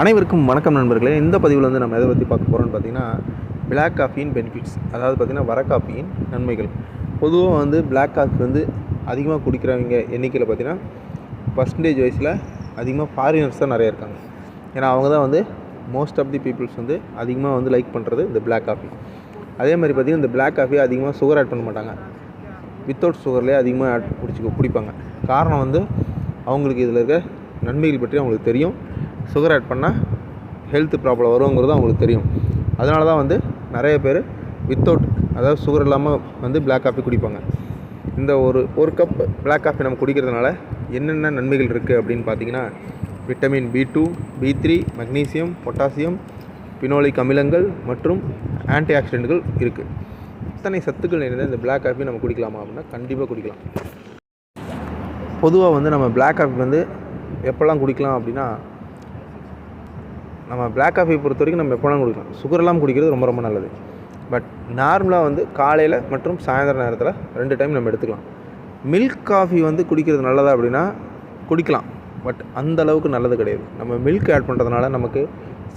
அனைவருக்கும் வணக்கம் நண்பர்களே. இந்த பதிவில் வந்து நம்ம எதை பற்றி பார்க்க போகிறோம்னு பார்த்தீங்கன்னா பிளாக் காஃபியின் பெனிஃபிட்ஸ் அதாவது பார்த்திங்கன்னா வர காஃபியின் நன்மைகள். பொதுவாக வந்து பிளாக் காஃபி வந்து அதிகமாக குடிக்கிறவங்க எண்ணிக்கையில் பார்த்திங்கன்னா பர்சன்டேஜ் வைஸில் அதிகமாக ஃபாரினர்ஸ் தான் நிறைய இருக்காங்க. ஏன்னா அவங்க தான் வந்து மோஸ்ட் ஆஃப் தி பீப்புள்ஸ் வந்து அதிகமாக வந்து லைக் பண்ணுறது இந்த பிளாக் காஃபி அதே மாதிரி பார்த்திங்கன்னா இந்த பிளாக் காஃபியை அதிகமாக சுகர் ஆட் பண்ண மாட்டாங்க. வித்தவுட் சுகர்லேயே அதிகமாக ஆட் குடிச்சு குடிப்பாங்க. காரணம் வந்து அவங்களுக்கு இதில் இருக்க நன்மைகள் பற்றி அவங்களுக்கு தெரியும். சுகர் ஆட் பண்ணால் ஹெல்த் ப்ராப்ளம் வருங்கிறது அவங்களுக்கு தெரியும். அதனால தான் வந்து நிறைய பேர் வித்தவுட் அதாவது சுகர் இல்லாமல் வந்து பிளாக் காஃபி குடிப்பாங்க. இந்த ஒரு ஒரு கப் பிளாக் காஃபி நம்ம குடிக்கிறதுனால என்னென்ன நன்மைகள் இருக்குது அப்படின்னு பார்த்தீங்கன்னா vitamin B two B three magnesium potassium phenolic அமிலங்கள் மற்றும் ஆன்டி ஆக்சிடென்ட்கள் இருக்குது இத்தனை சத்துக்கள் நிறைந்த இந்த பிளாக் காஃபி நம்ம குடிக்கலாமா அப்படின்னா கண்டிப்பாக குடிக்கலாம். பொதுவாக வந்து நம்ம பிளாக் காஃபி வந்து எப்போல்லாம் குடிக்கலாம் அப்படின்னா நம்ம பிளாக் காஃபி பொறுத்த வரைக்கும் நம்ம எப்போலாம் குடிக்கலாம். சுகர் இல்லாமல் குடிக்கிறது ரொம்ப ரொம்ப நல்லது. பட் நார்மலாக வந்து காலையில் மற்றும் சாயந்தர நேரத்தில் ரெண்டு டைம் நம்ம எடுத்துக்கலாம். மில்க் காஃபி வந்து குடிக்கிறது நல்லதா அப்படின்னா குடிக்கலாம். பட் அந்த அளவுக்கு நல்லது கிடையாது. நம்ம மில்க் ஆட் பண்ணுறதுனால நமக்கு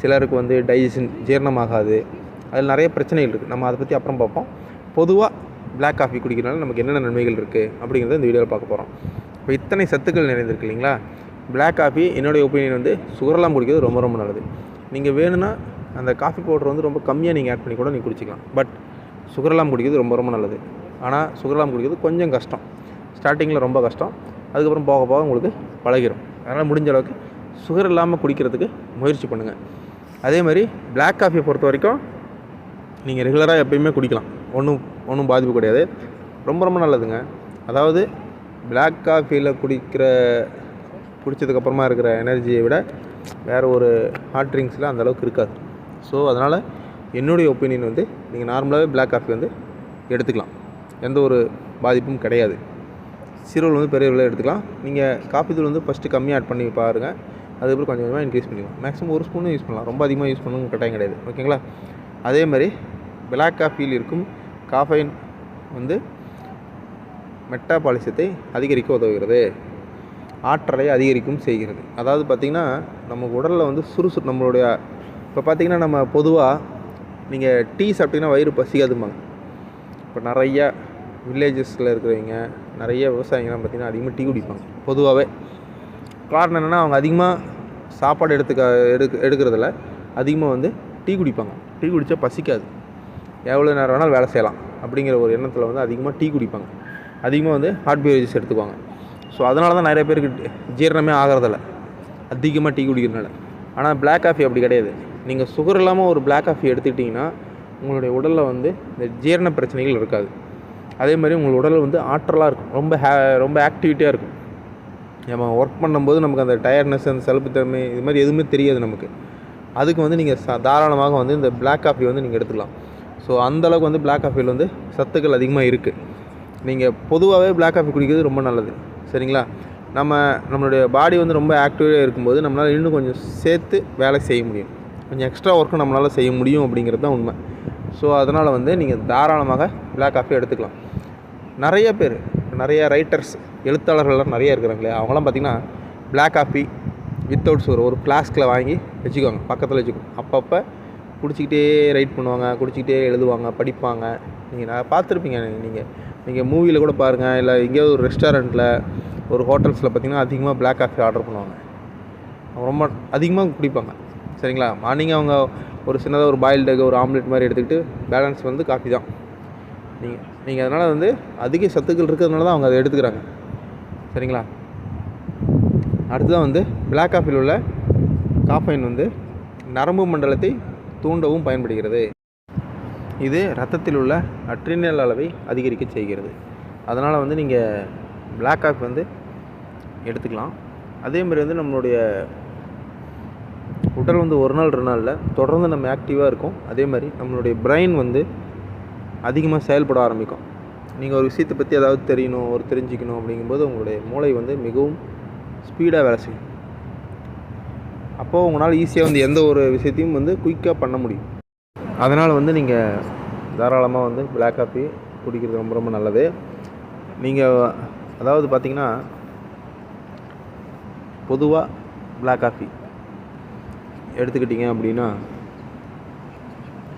சிலருக்கு வந்து டைஜஷன் ஜீரணமாகாது. அதில் நிறைய பிரச்சனைகள் இருக்குது நம்ம அதை பற்றி அப்புறம் பார்ப்போம். பொதுவாக பிளாக் காஃபி குடிக்கிறதுனால நமக்கு என்னென்ன நன்மைகள் இருக்குது அப்படிங்கிறத இந்த வீடியோவில் பார்க்க போகிறோம் இப்போ இத்தனை சத்துக்கள் நிறைந்திருக்கு இல்லைங்களா? பிளாக் காஃபி என்னுடைய ஒப்பீனியன் வந்து சுகரெல்லாம் குடிக்கிறது ரொம்ப ரொம்ப நல்லது. நீங்கள் வேணும்னா அந்த காஃபி பவுடர் வந்து ரொம்ப கம்மியாக நீங்கள் ஆட் பண்ணி கூட நீங்கள் குடிச்சிக்கலாம். பட் சுகரெல்லாம் குடிக்கிறது ரொம்ப ரொம்ப நல்லது. ஆனால் சுகரெல்லாம் குடிக்கிறது கொஞ்சம் கஷ்டம். ஸ்டார்டிங்கில் ரொம்ப கஷ்டம். அதுக்கப்புறம் போக போக உங்களுக்கு பழகிடும் அதனால் முடிஞ்ச அளவுக்கு சுகர் இல்லாமல் குடிக்கிறதுக்கு முயற்சி பண்ணுங்கள் அதே மாதிரி பிளாக் காஃபியை பொறுத்த வரைக்கும் நீங்கள் ரெகுலராக எப்பயுமே குடிக்கலாம். ஒன்றும் ஒன்றும் பாதிப்பு கிடையாது. ரொம்ப ரொம்ப நல்லதுங்க. அதாவது பிளாக் காஃபியில் குடிக்கிற குடித்ததுக்கப்புறமா இருக்கிற எனர்ஜியை விட வேறு ஒரு ஹாட் ட்ரிங்க்ஸில் அந்த அளவுக்கு இருக்காது. ஸோ அதனால் என்னுடைய ஒப்பீனியன் வந்து நீங்கள் நார்மலாகவே பிளாக் காஃபி வந்து எடுத்துக்கலாம். எந்த ஒரு பாதிப்பும் கிடையாது. சிறுவில் வந்து பெரியவர்களே எடுத்துக்கலாம். நீங்கள் காஃபி தூள் வந்து ஃபஸ்ட்டு கம்மியாக ஆட் பண்ணி பாருங்கள் அதுக்கப்புறம் கொஞ்சம் கொஞ்சமாக இன்க்ரீஸ் பண்ணிக்கலாம். மேக்ஸிமம் ஒரு ஸ்பூனும் யூஸ் பண்ணலாம். ரொம்ப அதிகமாக யூஸ் பண்ணணும் கட்டாயம் கிடையாது. ஓகேங்களா அதே மாதிரி பிளாக் காஃபியில் இருக்கும் காஃபைன் வந்து மெட்டாபாலிசத்தை அதிகரிக்க உதவுகிறது. ஆற்றலை அதிகரிக்கும் செய்கிறது. அதாவது பார்த்திங்கன்னா நம்ம உடலில் வந்து சுறுசுறு நம்மளுடைய இப்போ பார்த்திங்கன்னா நம்ம பொதுவாக நீங்கள் டீ சாப்பிட்டிங்கன்னா வயிறு பசிக்காதும்பாங்க. இப்போ நிறைய வில்லேஜஸில் இருக்கிறவங்க நிறைய விவசாயிங்கள்லாம் பார்த்திங்கன்னா அதிகமாக டீ குடிப்பாங்க பொதுவாகவே காரணம் என்னென்னா அவங்க அதிகமாக சாப்பாடு எடுத்துக்க எடுக்க எடுக்கிறதில்ல அதிகமாக வந்து டீ குடிப்பாங்க. டீ குடித்தா பசிக்காது. எவ்வளோ நேரம் வேணாலும் வேலை செய்யலாம் அப்படிங்கிற ஒரு எண்ணத்தில் வந்து அதிகமாக டீ குடிப்பாங்க. அதிகமாக வந்து ஹாட் பீரேஜஸ் எடுத்துக்குவாங்க. ஸோ அதனால தான் நிறைய பேருக்கு ஜீரணமே ஆகிறதில்ல. அதிகமாக டீ குடிக்கிறதுனால. ஆனால் பிளாக் காஃபி அப்படி கிடையாது. நீங்கள் சுகர் இல்லாமல் ஒரு பிளாக் காஃபி எடுத்துக்கிட்டிங்கன்னா உங்களுடைய உடலில் வந்து இந்த ஜீரண பிரச்சனைகள் இருக்காது. அதே மாதிரி உங்கள் உடல் வந்து ஆற்றலாக இருக்கும். ரொம்ப ஹே ரொம்ப ஆக்டிவிட்டியாக இருக்கும். நம்ம ஒர்க் பண்ணும்போது நமக்கு அந்த டயர்ட்னஸ் அந்த சலுப்புத்தன்மை இது மாதிரி எதுவுமே தெரியாது நமக்கு. அதுக்கு வந்து நீங்கள் ச தாராளமாக வந்து இந்த பிளாக் காஃபி வந்து நீங்கள் எடுத்துக்கலாம். ஸோ அந்தளவுக்கு வந்து பிளாக் காஃபியில் வந்து சத்துக்கள் அதிகமாக இருக்குது நீங்கள் பொதுவாகவே பிளாக் காஃபி குடிக்கிறது ரொம்ப நல்லது. சரிங்களா? நம்ம நம்மளுடைய பாடி வந்து ரொம்ப ஆக்டிவாக இருக்கும்போது நம்மளால் இன்னும் கொஞ்சம் சேர்த்து வேலை செய்ய முடியும். கொஞ்சம் எக்ஸ்ட்ரா ஒர்க்கும் நம்மளால் செய்ய முடியும் அப்படிங்கிறது தான் உண்மை. ஸோ அதனால் வந்து நீங்கள் தாராளமாக பிளாக் காஃபி எடுத்துக்கலாம். நிறைய பேர் நிறைய ரைட்டர்ஸ் எழுத்தாளர்கள்லாம் நிறைய இருக்கிறாங்களே அவங்களாம் பார்த்திங்கன்னா பிளாக் காஃபி வித்தவுட் சுகர் ஒரு ஃப்ளாஸ்கில் வாங்கி வச்சுக்குவாங்க. பக்கத்தில் வச்சுக்குவோம் அப்பப்போ குடிச்சிக்கிட்டே ரைட் பண்ணுவாங்க குடிச்சிக்கிட்டே எழுதுவாங்க படிப்பாங்க. நீங்கள் நான் பார்த்துருப்பீங்க நீங்கள் நீங்கள் மூவியில் கூட பாருங்கள் இல்லை எங்கேயாவது ஒரு ரெஸ்டாரண்ட்டில் ஒரு ஹோட்டல்ஸில் பார்த்திங்கன்னா அதிகமாக பிளாக் காஃபி ஆர்டர் பண்ணுவாங்க. ரொம்ப அதிகமாக குடிப்பாங்க. சரிங்களா? மார்னிங் அவங்க ஒரு சின்னதாக ஒரு பாயில்டு எக் ஒரு ஆம்லெட் மாதிரி எடுத்துக்கிட்டு பேலன்ஸ் வந்து காஃபி தான். நீங்கள் நீங்கள் அதனால் வந்து அதிக சத்துக்கள் இருக்கிறதுனால தான் அவங்க அதை எடுத்துக்கிறாங்க. சரிங்களா? அடுத்ததான் வந்து பிளாக் காஃபியில் உள்ள காஃபைன் வந்து நரம்பு மண்டலத்தை தூண்டவும் பயன்படுகிறது. இது ரத்தத்தில் உள்ள அட்ரினல் அளவை அதிகரிக்க செய்கிறது. அதனால் வந்து நீங்கள் பிளாக் ஆக் வந்து எடுத்துக்கலாம். அதே மாதிரி வந்து நம்மளுடைய உடல் வந்து ஒரு நாள் ரெண்டு நாளில் தொடர்ந்து நம்ம ஆக்டிவாக இருக்கும். அதே மாதிரி நம்மளுடைய பிரெயின் வந்து அதிகமாக செயல்பட ஆரம்பிக்கும். நீங்கள் ஒரு விஷயத்தை பற்றி ஏதாவது தெரியணும் ஒரு தெரிஞ்சுக்கணும் அப்படிங்கும்போது உங்களுடைய மூளை வந்து மிகவும் ஸ்பீடாக வேலை செய்யும். அப்போது உங்களால் ஈஸியாக வந்து எந்த ஒரு விஷயத்தையும் வந்து குயிக்காக பண்ண முடியும். அதனால் வந்து நீங்கள் தாராளமாக வந்து பிளாக் காஃபி குடிக்கிறது ரொம்ப ரொம்ப நல்லது. நீங்கள் அதாவது பார்த்தீங்கன்னா பொதுவாக பிளாக் காஃபி எடுத்துக்கிட்டிங்க அப்படின்னா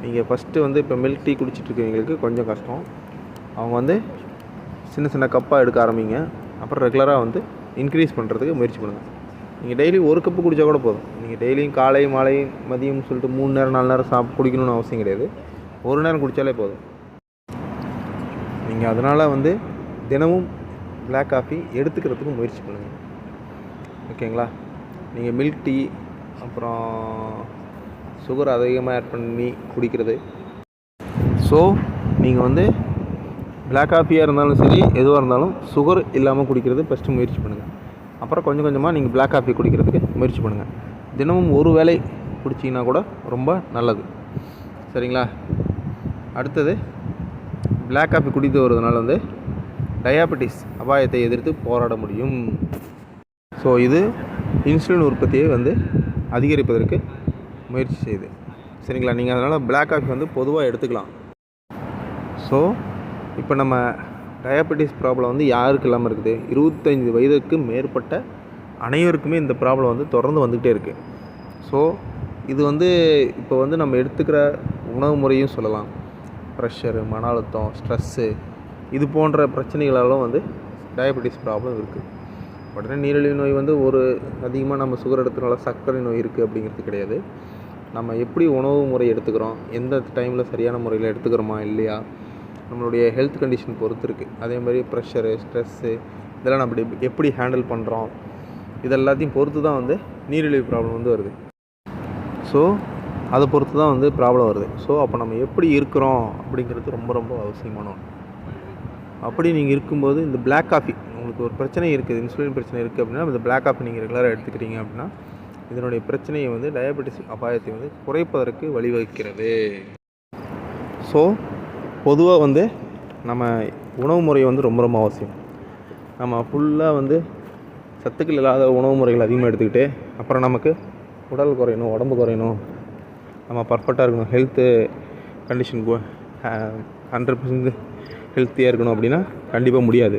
நீங்கள் ஃபஸ்ட்டு வந்து இப்போ மில்க் டீ குடிச்சிட்ருக்கவங்களுக்கு கொஞ்சம் கஷ்டம். அவங்க வந்து சின்ன சின்ன கப்பாக எடுக்க ஆரம்பிங்க. அப்புறம் ரெகுலராக வந்து இன்க்ரீஸ் பண்ணுறதுக்கு முயற்சி பண்ணுங்கள் நீங்கள் டெய்லி ஒரு கப்பு குடித்தா கூட போதும். நீங்கள் டெய்லியும் காலை மாலை மதியம் சொல்லிட்டு மூணு நேரம் நாலு நேரம் சாப் குடிக்கணும்னு அவசியம் கிடையாது. ஒரு நேரம் குடித்தாலே போதும். நீங்கள் அதனால் வந்து தினமும் பிளாக் காஃபி எடுத்துக்கிறதுக்கு முயற்சி பண்ணுங்கள் ஓகேங்களா? நீங்கள் மில்க் டீ அப்புறம் சுகர் அதிகமாக ஆட் பண்ணி குடிக்கிறது. ஸோ நீங்கள் வந்து பிளாக் காஃபியாக இருந்தாலும் சரி எதுவாக இருந்தாலும் சுகர் இல்லாமல் குடிக்கிறது ஃபஸ்ட்டு முயற்சி பண்ணுங்கள் அப்புறம் கொஞ்சம் கொஞ்சமாக நீங்கள் பிளாக் காஃபி குடிக்கிறதுக்கு முயற்சி பண்ணுங்கள் தினமும் ஒரு வேளை குடிச்சிங்கன்னா கூட ரொம்ப நல்லது. சரிங்களா? அடுத்தது பிளாக் காஃபி குடித்து வருவதனால வந்து டயாபெட்டிஸ் அபாயத்தை எதிர்த்து போராட முடியும். ஸோ இது இன்சுலின் உற்பத்தியை வந்து அதிகரிப்பதற்கு முயற்சி செய்யுது சரிங்களா? நீங்கள் அதனால் பிளாக் காஃபி வந்து பொதுவாக எடுத்துக்கலாம். ஸோ இப்போ நம்ம டயாபெட்டிஸ் ப்ராப்ளம் வந்து யாருக்கு இல்லாமல் இருக்குது? இருபத்தஞ்சி வயதுக்கு மேற்பட்ட அனைவருக்குமே இந்த ப்ராப்ளம் வந்து தொடர்ந்து வந்துக்கிட்டே இருக்குது ஸோ இது வந்து இப்போ வந்து நம்ம எடுத்துக்கிற உணவு முறையும் சொல்லலாம். ப்ரெஷரு மன அழுத்தம் ஸ்ட்ரெஸ்ஸு இது போன்ற பிரச்சனைகளாலும் வந்து டயபெட்டிஸ் ப்ராப்ளம் இருக்குது உடனே நீரிழிவு நோய் வந்து ஒரு அதிகமாக நம்ம சுகர் எடுத்துனால சர்க்கரை நோய் இருக்குது அப்படிங்கிறது கிடையாது. நம்ம எப்படி உணவு முறை எடுத்துக்கிறோம்? எந்த டைமில் சரியான முறையில் எடுத்துக்கிறோமா? இல்லையா? நம்மளுடைய ஹெல்த் கண்டிஷன் பொறுத்து இருக்குது அதே மாதிரி ப்ரெஷரு ஸ்ட்ரெஸ்ஸு இதெல்லாம் நம்ம எப்படி- எப்படி ஹேண்டில் பண்ணுறோம் இதெல்லாத்தையும் பொறுத்து தான் வந்து நீரிழிவு ப்ராப்ளம் வந்து வருது. ஸோ அதை பொறுத்து தான் வந்து ப்ராப்ளம் வருது. ஸோ அப்போ நம்ம எப்படி இருக்கிறோம் அப்படிங்கிறது ரொம்ப ரொம்ப அவசியமான ஒன்று அப்படி நீங்கள் இருக்கும்போது இந்த பிளாக் காஃபி உங்களுக்கு ஒரு பிரச்சனை இருக்குது இன்சுலின் பிரச்சனை இருக்குது அப்படின்னா இந்த பிளாக் காஃபி நீங்கள் ரெகுலராக எடுத்துக்கிறீங்க அப்படின்னா இதனுடைய பிரச்சனையை வந்து டயபெட்டிஸ் அபாயத்தை வந்து குறைப்பதற்கு வழிவகுக்கிறது. ஸோ பொதுவாக வந்து நம்ம உணவு முறை வந்து ரொம்ப ரொம்ப அவசியம். நம்ம ஃபுல்லாக வந்து சத்துக்கள் இல்லாத உணவு முறைகள் அதிகமாக எடுத்துக்கிட்டு அப்புறம் நமக்கு உடல் குறையணும் உடம்பு குறையணும். நம்ம பர்ஃபெக்டாக இருக்கணும். ஹெல்த்து கண்டிஷன் ஹண்ட்ரட் பர்சன்ட் ஹெல்த்தியாக இருக்கணும் அப்படின்னா கண்டிப்பாக முடியாது.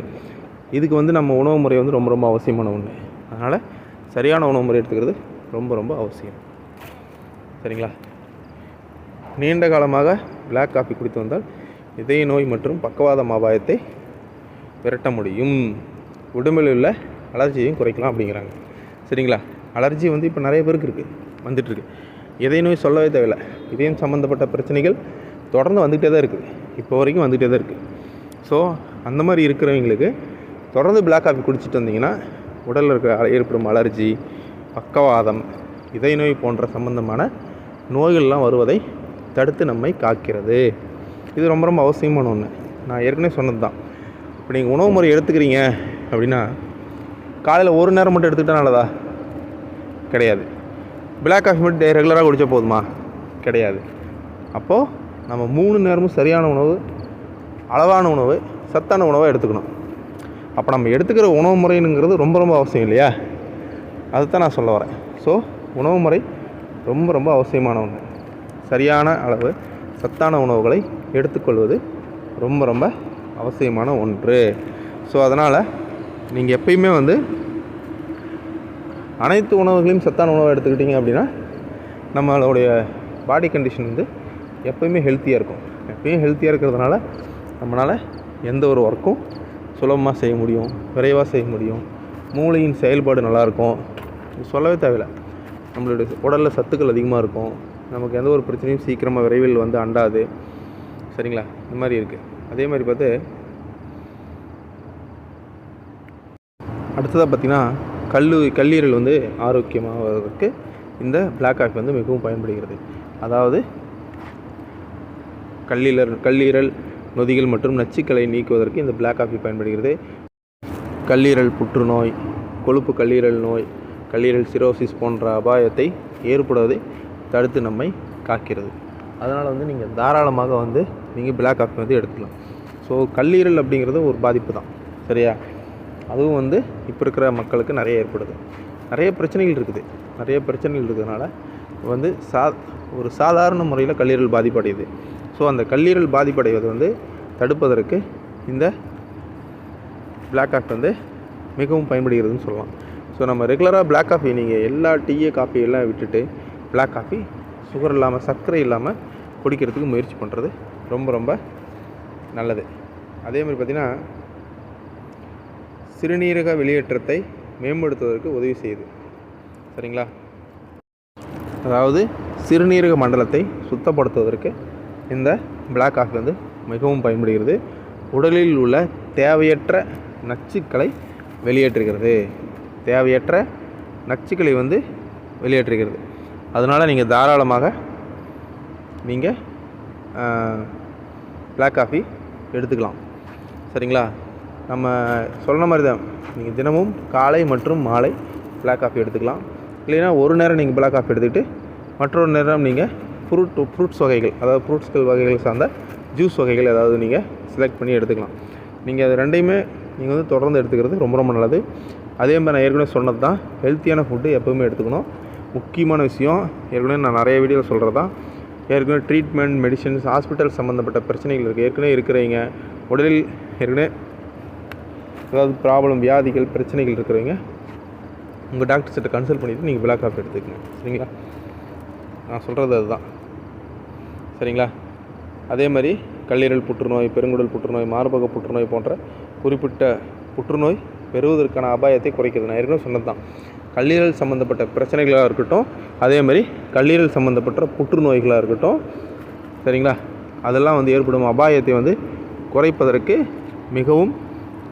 இதுக்கு வந்து நம்ம உணவு முறை வந்து ரொம்ப ரொம்ப அவசியமான ஒன்று அதனால் சரியான உணவு முறை எடுத்துக்கிறது ரொம்ப ரொம்ப அவசியம். சரிங்களா? நீண்ட காலமாக பிளாக் காஃபி குடித்து வந்தால் இதய நோய் மற்றும் பக்கவாதம் அபாயத்தை விரட்ட முடியும். உடம்பில் உள்ள அலர்ஜியையும் குறைக்கலாம் அப்படிங்கிறாங்க. சரிங்களா? அலர்ஜி வந்து இப்போ நிறைய பேருக்கு இருக்குது வந்துட்டுருக்கு இதய நோய் சொல்லவே தேவையில்லை. இதயம் சம்மந்தப்பட்ட பிரச்சனைகள் தொடர்ந்து வந்துகிட்டே தான் இருக்குது இப்போ வரைக்கும் வந்துகிட்டே தான் இருக்குது ஸோ அந்த மாதிரி இருக்கிறவங்களுக்கு தொடர்ந்து பிளாக் காஃபி குடிச்சிட்டு வந்தீங்கன்னா உடலில் இருக்க ஏற்படும் அலர்ஜி பக்கவாதம் இதய நோய் போன்ற சம்பந்தமான நோய்கள்லாம் வருவதை தடுத்து நம்மை காக்கிறது. இது ரொம்ப ரொம்ப அவசியமான ஒன்று நான் ஏற்கனவே சொன்னது தான் இப்போ நீங்கள் உணவு முறை எடுத்துக்கிறீங்க அப்படின்னா காலையில் ஒரு நேரம் மட்டும் எடுத்துக்கிட்டா நல்லதா? கிடையாது. பிளாக் காஃபி மட்டும் ரெகுலராக குடித்தா போதுமா? கிடையாது. அப்போது நம்ம மூணு நேரமும் சரியான உணவு அளவான உணவு சத்தான உணவை எடுத்துக்கணும். அப்போ நம்ம எடுத்துக்கிற உணவு முறைங்கிறது ரொம்ப ரொம்ப அவசியம் இல்லையா? அதுதான் நான் சொல்ல வரேன். ஸோ உணவு முறை ரொம்ப ரொம்ப அவசியமான ஒன்று சரியான அளவு சத்தான உணவுகளை எடுத்துக்கொள்வது ரொம்ப ரொம்ப அவசியமான ஒன்று. ஸோ அதனால் நீங்கள் எப்பயுமே வந்து அனைத்து உணவுகளையும் சத்தான உணவை எடுத்துக்கிட்டிங்க அப்படின்னா நம்மளுடைய பாடி கண்டிஷன் வந்து எப்பயுமே ஹெல்த்தியாக இருக்கும். எப்பயும் ஹெல்த்தியாக இருக்கிறதுனால நம்மளால் எந்த ஒரு ஒர்க்கும் சுலபமாக செய்ய முடியும் விரைவாக செய்ய முடியும். மூளையின் செயல்பாடு நல்லாயிருக்கும் சொல்லவே தேவையில்லை. நம்மளுடைய உடலில் சத்துக்கள் அதிகமாக இருக்கும். நமக்கு எந்த ஒரு பிரச்சனையும் சீக்கிரமாக விரைவில் வந்து அண்டாது. சரிங்களா? இந்த மாதிரி இருக்குது அதே மாதிரி பார்த்து அடுத்ததாக பார்த்தீங்கன்னா கல் கல்லீரல் வந்து ஆரோக்கியமாவதற்கு இந்த பிளாக் காஃபி வந்து மிகவும் பயன்படுகிறது. அதாவது கல்லீரல் கல்லீரல் நொதிகள் மற்றும் நச்சுக்களை நீக்குவதற்கு இந்த பிளாக் காஃபி பயன்படுகிறது. கல்லீரல் புற்றுநோய் கொழுப்பு கல்லீரல் நோய் கல்லீரல் சிரோசிஸ் போன்ற அபாயத்தை ஏற்படுவதை தடுத்து நம்மை காக்கிறது. அதனால் வந்து நீங்கள் தாராளமாக வந்து நீங்கள் பிளாக் காஃபி வந்து எடுத்துக்கலாம். ஸோ கல்லீரல் அப்படிங்கிறது ஒரு பாதிப்பு தான். சரியா? அதுவும் வந்து இப்போ இருக்கிற மக்களுக்கு நிறைய ஏற்படுது. நிறைய பிரச்சனைகள் இருக்குது. நிறைய பிரச்சனைகள் இருக்கிறதுனால வந்து சா ஒரு சாதாரண முறையில் கல்லீரல் பாதிப்படையுது. ஸோ அந்த கல்லீரல் பாதிப்படைவது வந்து தடுப்பதற்கு இந்த பிளாக் காஃபி வந்து மிகவும் பயன்படுகிறதுன்னு சொல்லலாம். ஸோ நம்ம ரெகுலராக பிளாக் காஃபி நீங்கள் எல்லா டீயே காஃபி எல்லாம் விட்டுட்டு பிளாக் காஃபி சுகர் இல்லாமல் சர்க்கரை இல்லாமல் குடிக்கிறதுக்கு முயற்சி பண்ணுறது ரொம்ப ரொம்ப நல்லது. அதே மாதிரி பார்த்திங்கன்னா சிறுநீரக வெளியேற்றத்தை மேம்படுத்துவதற்கு உதவி செய்யுது. சரிங்களா? அதாவது சிறுநீரக மண்டலத்தை சுத்தப்படுத்துவதற்கு இந்த பிளாக் காஃபி வந்து மிகவும் பயன்படுகிறது. உடலில் உள்ள தேவையற்ற நச்சுக்களை வெளியேற்றுகிறது. தேவையற்ற நச்சுக்களை வந்து வெளியேற்றுகிறது. அதனால் நீங்கள் தாராளமாக நீங்கள் பிளாக் காஃபி எடுத்துக்கலாம். சரிங்களா? நம்ம சொன்ன மாதிரி தான். நீங்கள் தினமும் காலை மற்றும் மாலை பிளாக் காஃபி எடுத்துக்கலாம். இல்லைன்னா ஒரு நேரம் நீங்கள் பிளாக் காஃபி எடுத்துக்கிட்டு மற்றொரு நேரம் நீங்கள் ஃப்ரூட் ஃப்ரூட்ஸ் வகைகள் அதாவது ஃப்ரூட்ஸ்கள் வகைகள் சார்ந்த ஜூஸ் வகைகள் ஏதாவது நீங்கள் செலக்ட் பண்ணி எடுத்துக்கலாம். நீங்கள் அது ரெண்டையுமே நீங்கள் வந்து தொடர்ந்து எடுத்துக்கிறது ரொம்ப ரொம்ப நல்லது. அதே மாதிரி நான் ஏற்கனவே சொன்னது தான் ஹெல்த்தியான ஃபுட்டு எப்போவுமே எடுத்துக்கணும். முக்கியமான விஷயம் ஏற்கனவே நான் நிறைய வீடியோவில் சொல்கிறது தான் ஏற்கனவே ட்ரீட்மெண்ட் மெடிசன்ஸ் ஹாஸ்பிட்டல் சம்மந்தப்பட்ட பிரச்சனைகள் இருக்குது ஏற்கனவே இருக்கிறவங்க உடலில் ஏற்கனவே ஏதாவது ப்ராப்ளம் வியாதிகள் பிரச்சனைகள் இருக்கிறவங்க உங்கள் டாக்டர் கிட்ட கன்சல்ட் பண்ணிவிட்டு நீங்கள் பிளாக் ஆஃப் எடுத்துக்கங்க. சரிங்களா? நான் சொல்கிறது அதுதான். சரிங்களா? அதே மாதிரி கல்லீரல் புற்றுநோய் பெருங்குடல் புற்றுநோய் மார்பக புற்றுநோய் போன்ற குறிப்பிட்ட புற்றுநோய் பெறுவதற்கான அபாயத்தை குறைக்கிறது. நான் ஏற்கனவே சொன்னது தான் கல்லீரல் சம்மந்தப்பட்ட பிரச்சனைகளாக இருக்கட்டும் அதே மாதிரி கல்லீரல் சம்மந்தப்பட்ட புற்றுநோய்களாக இருக்கட்டும் சரிங்களா? அதெல்லாம் வந்து ஏற்படும் அபாயத்தை வந்து குறைப்பதற்கு மிகவும்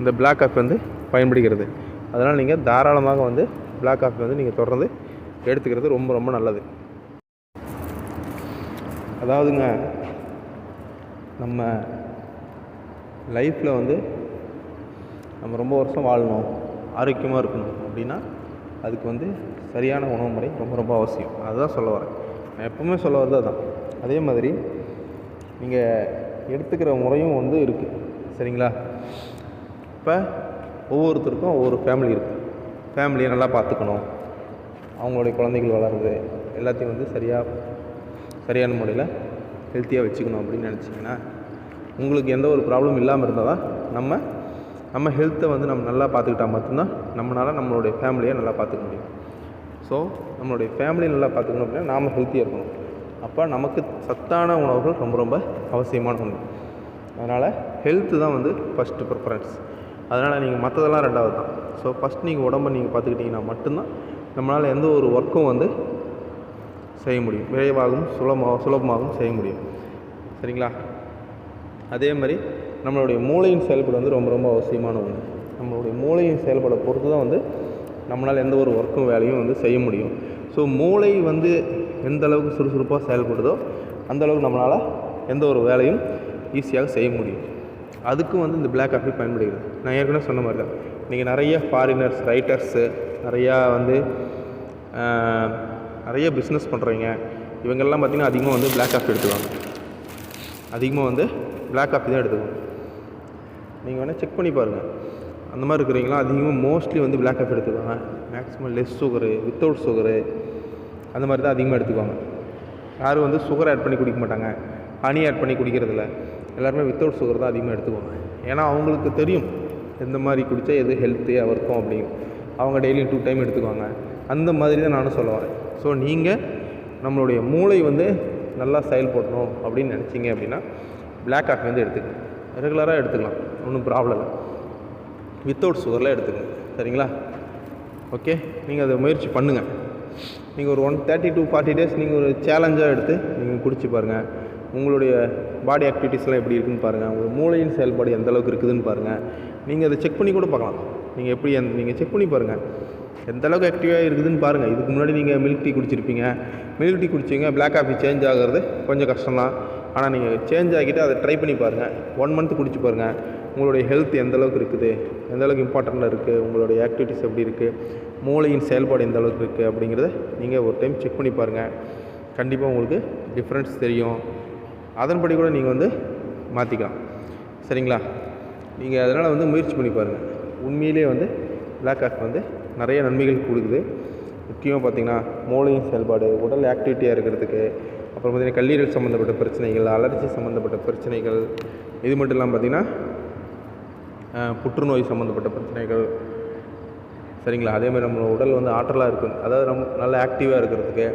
இந்த பிளாக் காஃபி வந்து பயன்படுகிறது. அதனால் நீங்கள் தாராளமாக வந்து பிளாக் காஃபி வந்து நீங்கள் தொடர்ந்து எடுத்துக்கிறது ரொம்ப ரொம்ப நல்லது. அதாவதுங்க நம்ம லைஃப்பில் வந்து நம்ம ரொம்ப வருஷம் வாழணும் ஆரோக்கியமாக இருக்கணும் அப்படின்னா அதுக்கு வந்து சரியான உணவு முறை ரொம்ப ரொம்ப அவசியம். அதுதான் சொல்ல வரேன். நான் எப்பவுமே சொல்ல வரது அதான். அதே மாதிரி நீங்கள் எடுத்துக்கிற முறையும் வந்து இருக்குது சரிங்களா? இப்போ ஒவ்வொருத்தருக்கும் ஒவ்வொரு ஃபேமிலி இருக்குது ஃபேமிலியை நல்லா பார்த்துக்கணும். அவங்களுடைய குழந்தைகள் வளருது. எல்லாத்தையும் வந்து சரியாக சரியான முறையில் ஹெல்த்தியாக வச்சுக்கணும் அப்படின்னு நினச்சிங்கன்னா உங்களுக்கு எந்த ஒரு ப்ராப்ளம் இல்லாமல் இருந்தால் தான் நம்ம நம்ம ஹெல்த்தை வந்து நம்ம நல்லா பார்த்துக்கிட்டா மட்டும்தான் நம்மளால் நம்மளுடைய ஃபேமிலியை நல்லா பார்த்துக்க முடியும். ஸோ நம்மளுடைய ஃபேமிலியை நல்லா பார்த்துக்கணும் அப்படின்னா நாம் ஹெல்த்தியாக இருக்கணும். அப்போ நமக்கு சத்தான உணவுகள் ரொம்ப ரொம்ப அவசியமான ஒன்று அதனால் ஹெல்த்து தான் வந்து ஃபஸ்ட்டு ப்ரிஃபரன்ஸ் அதனால் நீங்கள் மற்றதெல்லாம் ரெண்டாவது தான் ஸோ ஃபஸ்ட் நீங்கள் உடம்பை நீங்கள் பார்த்துக்கிட்டிங்கன்னா மட்டும்தான் நம்மளால் எந்த ஒரு ஒர்க்கும் வந்து செய்ய முடியும். விரைவாகவும் சுலபமாக சுலபமாகவும் செய்ய முடியும். சரிங்களா? அதே மாதிரி நம்மளுடைய மூளையின் செயல்பாடு வந்து ரொம்ப ரொம்ப அவசியமான ஒன்று நம்மளுடைய மூளையின் செயல்பாடை பொறுத்து தான் வந்து நம்மளால் எந்த ஒரு ஒர்க்கும் வேலையும் வந்து செய்ய முடியும். ஸோ மூளை வந்து எந்த அளவுக்கு சுறுசுறுப்பாக செயல்படுதோ அந்த அளவுக்கு நம்மளால் எந்த ஒரு வேலையும் ஈஸியாக செய்ய முடியும். அதுக்கும் வந்து இந்த பிளாக் காஃபி பயன்படுகிறது. நான் ஏற்கனவே சொன்ன மாதிரி தான் இன்றைக்கி நிறைய ஃபாரினர்ஸ் ரைட்டர்ஸு நிறையா வந்து நிறைய பிஸ்னஸ் பண்ணுறவங்க இவங்கெல்லாம் பார்த்திங்கன்னா அதிகமாக வந்து பிளாக் காஃபி எடுத்துக்குவாங்க. அதிகமாக வந்து பிளாக் காஃபி தான் எடுத்துக்குவாங்க. நீங்கள் வேணால் செக் பண்ணி பாருங்கள் அந்த மாதிரி இருக்கிறீங்களா? அதிகமாக மோஸ்ட்லி வந்து பிளாக் காஃபி எடுத்துக்குவாங்க. Maximum less sugar without sugar அந்த மாதிரி தான் அதிகமாக எடுத்துக்குவாங்க. யாரும் வந்து சுகர் ஆட் பண்ணி குடிக்க மாட்டாங்க. ஹனி ஆட் பண்ணி குடிக்கிறதில்ல. எல்லாருமே வித்தவுட் சுகர் தான் அதிகமாக எடுத்துக்குவாங்க. ஏன்னா அவங்களுக்கு தெரியும் எந்த மாதிரி குடித்தா எது ஹெல்த்தியாக இருக்கும் அப்படின்னு. அவங்க டெய்லியும் டூ டைம் எடுத்துக்குவாங்க. அந்த மாதிரி தான் நானும் சொல்லுவேன் ஸோ நீங்கள் நம்மளுடைய மூளை வந்து நல்லா செயல்படணும் அப்படின்னு நினச்சிங்க அப்படின்னா பிளாக் காஃபி வந்து எடுத்துக்கங்க. ரெகுலராக எடுத்துக்கலாம். ஒன்றும் ப்ராப்ளம் இல்லை. வித்தவுட் சுகரில் எடுத்துக்கோங்க. சரிங்களா? ஓகே நீங்கள் அதை முயற்சி பண்ணுங்கள் நீங்கள் ஒரு one thirty to forty days நீங்கள் ஒரு சேலஞ்சாக எடுத்து நீங்கள் குடிச்சு பாருங்கள் உங்களுடைய பாடி ஆக்டிவிட்டீஸ்லாம் எப்படி இருக்குன்னு பாருங்கள் உங்கள் மூளையின் செயல்பாடு எந்த அளவுக்கு இருக்குதுன்னு பாருங்கள் நீங்கள் அதை செக் பண்ணி கூட பார்க்கலாம். நீங்கள் எப்படி அந்த நீங்கள் செக் பண்ணி பாருங்கள் எந்த அளவுக்கு ஆக்டிவாக இருக்குதுன்னு பாருங்கள் இதுக்கு முன்னாடி நீங்கள் மில்க் டீ குடிச்சிருப்பீங்க. மில்க் டீ குடிச்சிங்க பிளாக் காஃபி சேஞ்ச் ஆகிறது கொஞ்சம் கஷ்டம்தான். ஆனால் நீங்கள் சேஞ்ச் ஆகிட்டு அதை ட்ரை பண்ணி பாருங்கள். ஒன் மந்த் குடிச்சு பாருங்கள். உங்களுடைய ஹெல்த் எந்தளவுக்கு இருக்குது? எந்த அளவுக்கு இம்பார்ட்டண்ட்டாக இருக்குது? உங்களுடைய ஆக்டிவிட்டிஸ் எப்படி இருக்குது? மூளையின் செயல்பாடு எந்த அளவுக்கு இருக்குது? அப்படிங்கிறத நீங்கள் ஒரு டைம் செக் பண்ணி பாருங்கள். கண்டிப்பாக உங்களுக்கு டிஃப்ரென்ஸ் தெரியும். அதன்படி கூட நீங்கள் வந்து மாற்றிக்கலாம். சரிங்களா? நீங்கள் அதனால் வந்து முயற்சி பண்ணி பாருங்கள். உண்மையிலே வந்து பிளாக் காஃபி வந்து நிறைய நன்மைகள் கொடுக்குது முக்கியமாக பார்த்தீங்கன்னா மூளையின் செயல்பாடு உடல் ஆக்டிவிட்டியாக இருக்கிறதுக்கு அப்புறம் பார்த்தீங்கன்னா கல்லீரல் சம்மந்தப்பட்ட பிரச்சனைகள் அலர்ஜி சம்மந்தப்பட்ட பிரச்சனைகள் இது மட்டும் இல்லாமல் பார்த்தீங்கன்னா புற்றுநோய் சம்மந்தப்பட்ட பிரச்சனைகள். சரிங்களா? அதே மாதிரி நம்ம உடல் வந்து ஆற்றலாக இருக்கும் அதாவது நம்ம நல்லா ஆக்டிவாக இருக்கிறதுக்கு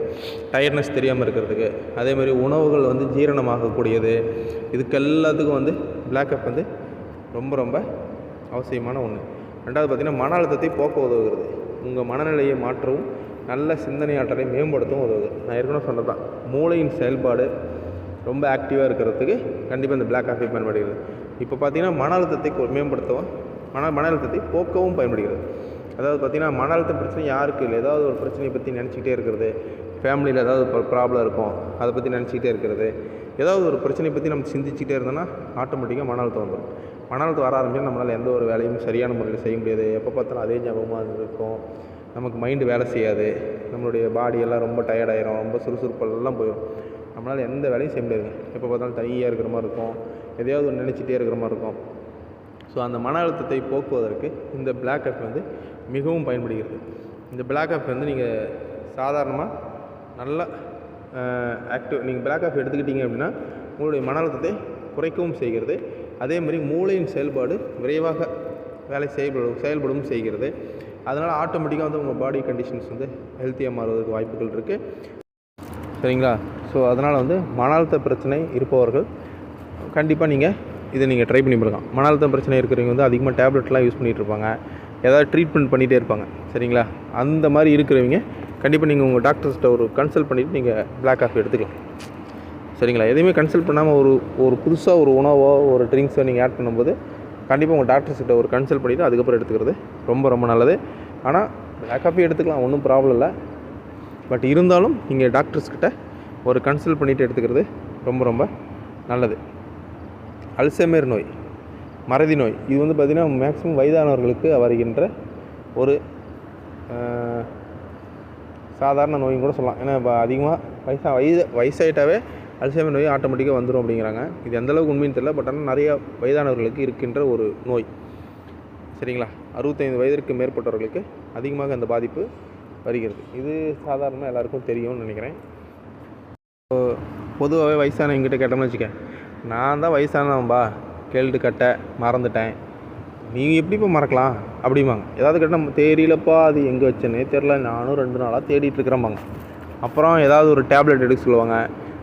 டயர்ட்னஸ் தெரியாமல் இருக்கிறதுக்கு அதே மாதிரி உணவுகள் வந்து ஜீரணமாகக்கூடியது. இதுக்கு எல்லாத்துக்கும் வந்து பிளாக்அப் வந்து ரொம்ப ரொம்ப அவசியமான ஒன்று ரெண்டாவது பார்த்திங்கன்னா மன அழுத்தத்தை போக்க உதவுகிறது. உங்கள் மனநிலையை மாற்றவும் நல்ல சிந்தனை ஆற்றலை மேம்படுத்தவும் உதவுது. நான் ஏற்கனவே சொன்னது தான் மூளையின் செயல்பாடு ரொம்ப ஆக்டிவாக இருக்கிறதுக்கு கண்டிப்பாக இந்த பிளாக் காஃபி பயன்படுகிறது. இப்போ பார்த்தீங்கன்னா மன அழுத்தத்தை மேம்படுத்தவும் மன மன அழுத்தத்தை போக்கவும் பயன்படுகிறது. அதாவது பார்த்தீங்கன்னா மன அழுத்த பிரச்சனை யாருக்கு இல்லை? ஏதாவது ஒரு பிரச்சனையை பற்றி நினச்சிக்கிட்டே இருக்கிறது. ஃபேமிலியில் ஏதாவது ஒரு ப்ராப்ளம் இருக்கும். அதை பற்றி நினச்சிக்கிட்டே இருக்கிறது. ஏதாவது ஒரு பிரச்சனையை பற்றி நம்ம சிந்திச்சுக்கிட்டே இருந்தோம்னா ஆட்டோமேட்டிக்காக மன அழுத்தம் வந்துடும் மன அழுத்தம் வர ஆரம்பிச்சு நம்மளால் எந்த ஒரு வேலையும் சரியான முறையில் செய்ய முடியாது. எப்போ பார்த்தாலும் அதே ஞாபகமாக இருக்கும். நமக்கு மைண்டு வேலை செய்யாது. நம்மளுடைய பாடியெல்லாம் ரொம்ப டயர்டாயிரும் ரொம்ப சுறுசுறுப்பெல்லாம் போயிடும் நம்மளால் எந்த வேலையும் செய்ய முடியாது. எப்போ பார்த்தாலும் தனியாக இருக்கிற மாதிரி இருக்கும். எதையாவது ஒன்று நினச்சிட்டே இருக்கிற மாதிரி இருக்கும். ஸோ அந்த மன அழுத்தத்தை போக்குவதற்கு இந்த பிளாக் அப் வந்து மிகவும் பயன்படுகிறது. இந்த பிளாக் அப் வந்து நீங்கள் சாதாரணமாக நல்லா ஆக்டிவ் நீங்கள் பிளாக் அப் எடுத்துக்கிட்டீங்க அப்படின்னா உங்களுடைய மன அழுத்தத்தை குறைக்கவும் செய்கிறது. அதே மாதிரி மூளையின் செயல்பாடு விரைவாக வேலை செயல்படும் செயல்படவும் செய்கிறது. அதனால் ஆட்டோமேட்டிக்காக வந்து உங்கள் பாடி கண்டிஷன்ஸ் வந்து ஹெல்த்தியாக மாறுவதற்கு வாய்ப்புகள் இருக்குது சரிங்களா? ஸோ அதனால் வந்து மன அழுத்த பிரச்சனை இருப்பவர்கள் கண்டிப்பாக நீங்கள் இதை நீங்கள் ட்ரை பண்ணி பார்க்கலாம் மன அழுத்த பிரச்சனை இருக்கிறவங்க வந்து அதிகமாக டேப்லெட்லாம் யூஸ் பண்ணிகிட்டு இருப்பாங்க. ஏதாவது ட்ரீட்மெண்ட் பண்ணிகிட்டே இருப்பாங்க. சரிங்களா? அந்த மாதிரி இருக்கிறவங்க கண்டிப்பாக நீங்கள் உங்கள் டாக்டர்ஸ்கிட்ட ஒரு கன்சல்ட் பண்ணிவிட்டு நீங்கள் பிளாக் காஃபி எடுத்துக்கலாம். சரிங்களா? எதையுமே கன்சல்ட் பண்ணாமல் ஒரு ஒரு புதுசாக ஒரு உணவோ ஒரு ட்ரிங்க்ஸோ நீங்கள் ஆட் பண்ணும்போது கண்டிப்பாக உங்கள் டாக்டர்ஸ்கிட்ட ஒரு கன்சல்ட் பண்ணிவிட்டு அதுக்கப்புறம் எடுத்துக்கிறது ரொம்ப ரொம்ப நல்லது. ஆனால் பிளாக் காஃபி எடுத்துக்கலாம் ஒன்றும் ப்ராப்ளம் இல்லை. பட் இருந்தாலும் நீங்கள் டாக்டர்ஸ்கிட்ட ஒரு கன்சல்ட் பண்ணிவிட்டு எடுத்துக்கிறது ரொம்ப ரொம்ப நல்லது. அல்சைமர் நோய் மறதி நோய் இது வந்து பார்த்திங்கன்னா மேக்ஸிமம் வயதானவர்களுக்கு வருகின்ற ஒரு சாதாரண நோயும் கூட சொல்லலாம். ஏன்னா இப்போ அதிகமாக வயசா வயது வயசாயிட்டாவே அல்சைமர் நோய் ஆட்டோமேட்டிக்காக வந்துடும் அப்படிங்கிறாங்க. இது எந்தளவுக்கு உண்மைன்னு தெரியல பட் ஆனால் நிறைய வயதானவர்களுக்கு இருக்கின்ற ஒரு நோய். சரிங்களா? அறுபத்தைந்து வயதிற்கு மேற்பட்டவர்களுக்கு அதிகமாக அந்த பாதிப்பு வருகிறது. இது சாதாரணமாக எல்லாருக்கும் தெரியும்னு நினைக்கிறேன். பொதுவாகவே வயசானவங்கிட்ட கேட்டோம்னு வச்சுக்கேன் நான் தான் வயசானவன்பா. கேள்வி கட்ட மறந்துட்டேன். நீ எப்படிப்பா மறக்கலாம்? அப்படிம்பாங்க. ஏதாவது கேட்டால் தெரியலப்பா அது எங்கே வச்சேன்னே தெரில நானும் ரெண்டு நாளாக தேடிட்டு இருக்கிறேம்பாங்க அப்புறம் ஏதாவது ஒரு டேப்லெட் எடுக்க சொல்லுவாங்க.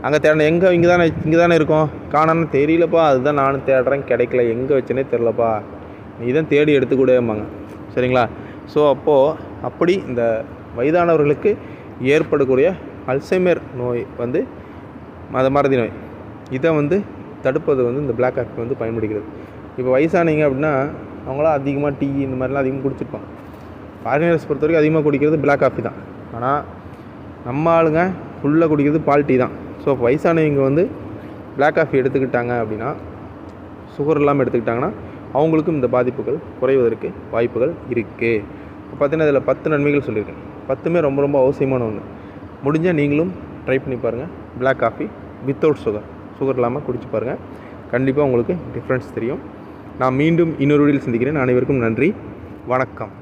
அங்கே தேட எங்கே இங்கே தானே இங்கே தானே இருக்கோம்? காணான்னு தெரியலப்பா. அதுதான் நானும் தேடுறேன். கிடைக்கல. எங்கே வச்சேனே தெரிலப்பா நீ தான் தேடி எடுத்துக்கூடேம்பாங்க. சரிங்களா? ஸோ அப்போது அப்படி இந்த வயதானவர்களுக்கு ஏற்படக்கூடிய அல்சைமர் நோய் வந்து மத மறதி நோய். இதை வந்து தடுப்பது வந்து இந்த பிளாக் காஃபி வந்து பயன்படுகிறது. இப்போ வயசானீங்க அப்படின்னா அவங்களாம் அதிகமாக டீ இந்த மாதிரிலாம் அதிகமாக குடிச்சிருப்பாங்க. ஃபாரினர்ஸ் பொறுத்த வரைக்கும் அதிகமாக குடிக்கிறது பிளாக் காஃபி தான். ஆனால் நம்ம ஆளுங்க ஃபுல்லாக குடிக்கிறது பால் டீ தான். ஸோ வயசானவங்க வந்து பிளாக் காஃபி எடுத்துக்கிட்டாங்க அப்படின்னா சுகர் இல்லாமல் எடுத்துக்கிட்டாங்கன்னா அவங்களுக்கும் இந்த பாதிப்புகள் குறைவதற்கு வாய்ப்புகள் இருக்குது இப்போ பார்த்தீங்கன்னா இதில் பத்து நன்மைகள் சொல்லியிருக்கேன். பத்துமே ரொம்ப ரொம்ப அவசியமான ஒன்று முடிஞ்சால் நீங்களும் ட்ரை பண்ணி பாருங்கள் black coffee without sugar sugar இல்லாமல் குடிச்சு பாருங்கள் கண்டிப்பாக உங்களுக்கு டிஃப்ரென்ஸ் தெரியும். நான் மீண்டும் இன்னொரு வீடியோவில் சந்திக்கிறேன். அனைவருக்கும் நன்றி. வணக்கம்.